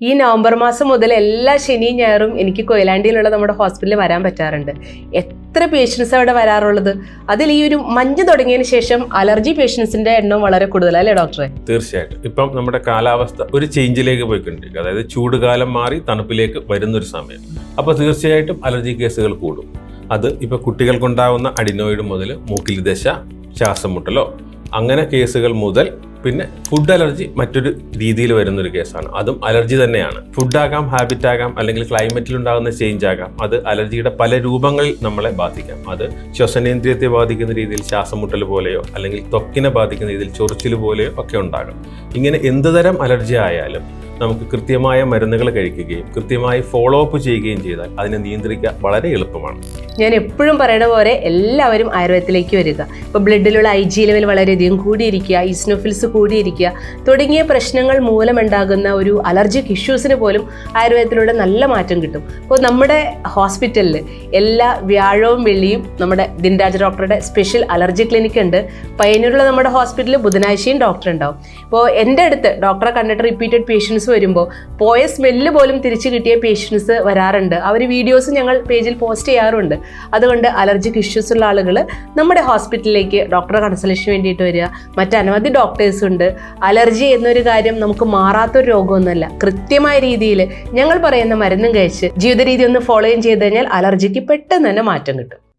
ഈ നവംബർ മാസം മുതൽ എല്ലാ ശനിയും ഞായറും എനിക്ക് കൊയിലാണ്ടിയിലുള്ള നമ്മുടെ ഹോസ്പിറ്റലിൽ വരാൻ പറ്റാറുണ്ട്. എത്ര പേഷ്യൻസ് അവിടെ വരാറുള്ളത്? അതിൽ ഈ ഒരു മഞ്ഞ് തുടങ്ങിയതിന് ശേഷം അലർജി പേഷ്യൻസിന്റെ എണ്ണം വളരെ കൂടുതലാണ് അല്ലേ ഡോക്ടറെ തീർച്ചയായിട്ടും. ഇപ്പം നമ്മുടെ കാലാവസ്ഥ ഒരു ചേഞ്ചിലേക്ക് പോയിക്കൊണ്ടിരിക്കുക. അതായത് ചൂട് കാലം മാറി തണുപ്പിലേക്ക് വരുന്നൊരു സമയം. അപ്പോൾ തീർച്ചയായിട്ടും അലർജി കേസുകൾ കൂടും. അത് ഇപ്പോൾ കുട്ടികൾക്കുണ്ടാകുന്ന അഡിനോയിഡ് മുതൽ മൂക്കിൽ ദശ ശ്വാസം മുട്ടലോ അങ്ങനെ കേസുകൾ മുതൽ പിന്നെ ഫുഡ് അലർജി മറ്റൊരു രീതിയിൽ വരുന്നൊരു കേസാണ്. അതും അലർജി തന്നെയാണ്. ഫുഡ് ആകാം ഹാബിറ്റ് ആകാം അല്ലെങ്കിൽ ക്ലൈമറ്റിൽ ഉണ്ടാകുന്ന ചേഞ്ച് ആകാം. അത് അലർജിയുടെ പല രൂപങ്ങളിൽ നമ്മളെ ബാധിക്കാം. അത് ശ്വസനേന്ദ്രിയത്തെ ബാധിക്കുന്ന രീതിയിൽ ശ്വാസമുട്ടൽ പോലെയോ അല്ലെങ്കിൽ ത്വക്കിനെ ബാധിക്കുന്ന രീതിയിൽ ചൊറിച്ചിൽ പോലെയോ ഒക്കെ ഉണ്ടാകും. ഇങ്ങനെ എന്ത് തരം അലർജി ആയാലും നമുക്ക് കൃത്യമായ മരുന്നുകൾ കഴിക്കുകയും കൃത്യമായി ഫോളോ അപ്പ് ചെയ്യുകയും ചെയ്താൽ അതിനെ നിയന്ത്രിക്കുക വളരെ എളുപ്പമാണ്. ഞാൻ എപ്പോഴും പറയുന്ന പോലെ എല്ലാവരും ആയുർവേദത്തിലേക്ക് വരിക. ഇപ്പോൾ ബ്ലഡിലുള്ള ഐ ജി ലെവൽ വളരെയധികം കൂടിയിരിക്കുക ഇസ്നോഫിൽസ് കൂടിയിരിക്കുക തുടങ്ങിയ പ്രശ്നങ്ങൾ മൂലമുണ്ടാകുന്ന ഒരു അലർജിക് ഇഷ്യൂസിന് പോലും ആയുർവേദത്തിലൂടെ നല്ല മാറ്റം കിട്ടും. അപ്പോൾ നമ്മുടെ ഹോസ്പിറ്റലിൽ എല്ലാ വ്യാഴവും വെള്ളിയും നമ്മുടെ ദിൻരാജ് ഡോക്ടറുടെ സ്പെഷ്യൽ അലർജി ക്ലിനിക് ഉണ്ട്. പയ്യന്നൂരുള്ള നമ്മുടെ ഹോസ്പിറ്റലിൽ ബുധനാഴ്ചയും ഡോക്ടർ ഉണ്ടാവും. ഇപ്പോൾ എന്റെ അടുത്ത് ഡോക്ടറെ കണ്ടിട്ട് റിപ്പീറ്റഡ് വരുമ്പോൾ പോയ സ്മെല്ല് പോലും തിരിച്ചു കിട്ടിയ പേഷ്യൻസ് വരാറുണ്ട്. അവർ വീഡിയോസ് ഞങ്ങൾ പേജിൽ പോസ്റ്റ് ചെയ്യാറുണ്ട്. അതുകൊണ്ട് അലർജിക് ഇഷ്യൂസ് ഉള്ള ആളുകൾ നമ്മുടെ ഹോസ്പിറ്റലിലേക്ക് ഡോക്ടറെ കൺസൾട്ടേഷന് വേണ്ടിയിട്ട് വരിക. മറ്റനവധി ഡോക്ടേഴ്സ് ഉണ്ട്. അലർജി എന്നൊരു കാര്യം നമുക്ക് മാറാത്തൊരു രോഗമൊന്നുമല്ല. കൃത്യമായ രീതിയിൽ ഞങ്ങൾ പറയുന്ന മരുന്നും കഴിച്ച് ജീവിത രീതി ഒന്ന് ഫോളോയും ചെയ്ത് കഴിഞ്ഞാൽ അലർജിക്ക് പെട്ടെന്ന് തന്നെ മാറ്റം കിട്ടും.